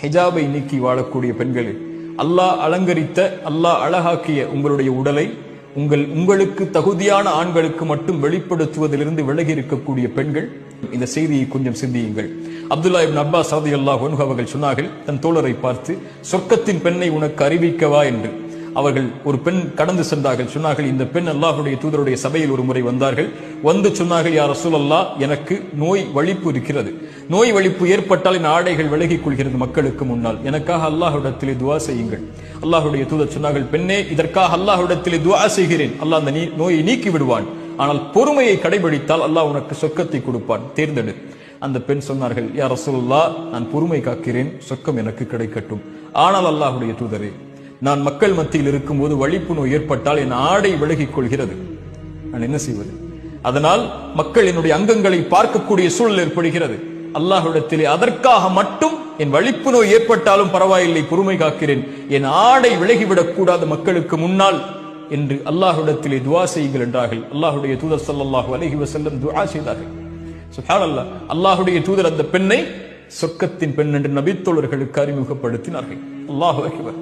ஹிஜாபை நீக்கி வாழக்கூடிய பெண்களே அல்லாஹ் அலங்கரித்த அல்லாஹ் அழகாக்கிய உங்களுடைய உடலை உங்கள் உங்களுக்கு தகுதியான ஆண்களுக்கு மட்டும் வெளிப்படுத்துவதிலிருந்து விலகி இருக்கக்கூடிய பெண்கள் இந்த செய்தியை கொஞ்சம் சிந்தியுங்கள். அப்துல்லா இப்னு அப்பாஸ் ரலியல்லாஹு அல்லாஹ் அவர்கள் சொன்னார்கள் தன் தோழரை பார்த்து சொர்க்கத்தின் பெண்ணை உனக்கு அறிவிக்கவா என்று. அவர்கள் ஒரு பெண் கடந்து சென்றார்கள். சொன்னார்கள் இந்த பெண் அல்லாஹுடைய தூதருடைய சபையில் ஒரு முறை வந்தார்கள். வந்து சொன்னார்கள் யார் ரசூலல்லா எனக்கு நோய் வலிப்பு இருக்கிறது. நோய் வலிப்பு ஏற்பட்டால் என் ஆடைகள் விலகிக் கொள்கிறது மக்களுக்கு முன்னால். எனக்காக அல்லாஹுடத்திலே துவா செய்யுங்கள். அல்லாஹுடைய தூதர் சொன்னார்கள் பெண்ணே இதற்காக அல்லாஹுடத்திலே துவா செய்கிறேன். அல்லாஹ் அந்த நீ- நோயை நீக்கி விடுவான். ஆனால் பொறுமையை கடைபிடித்தால் அல்லாஹ் உனக்கு சொர்க்கத்தை கொடுப்பான். தேர்ந்தெடு. அந்த பெண் சொன்னார்கள் யார் ரசூல்லா நான் பொறுமை காக்கிறேன். சொர்க்கம் எனக்கு கிடைக்கட்டும். ஆனால் அல்லாஹுடைய தூதரே நான் மக்கள் மத்தியில் இருக்கும்போது வழிப்பு நோய் ஏற்பட்டால் என் ஆடை விலகிக் கொள்கிறது. நான் என்ன செய்வது? அதனால் மக்கள் என்னுடைய அங்கங்களை பார்க்கக்கூடிய சூழல் ஏற்படுகிறது. அல்லாஹிடத்திலே அதற்காக மட்டும் என் வழிப்பு நோய் ஏற்பட்டாலும் பரவாயில்லை பொறுமை காக்கிறேன். என் ஆடை விலகிவிடக்கூடாது மக்களுக்கு முன்னால் என்று அல்லாஹுடத்திலே துவா செய்யுங்கள் என்றார்கள். அல்லாஹுடைய தூதர் ஸல்லல்லாஹு அலஹி வசல்லம் துவா செய்தார்கள். சுப்ஹானல்லாஹ் அல்லாஹுடைய தூதர் அந்த பெண்ணை சொர்க்கத்தின் பெண் என்று நபித்தோழர்களுக்கு அறிமுகப்படுத்தினார்கள். அல்லாஹு அகிவர்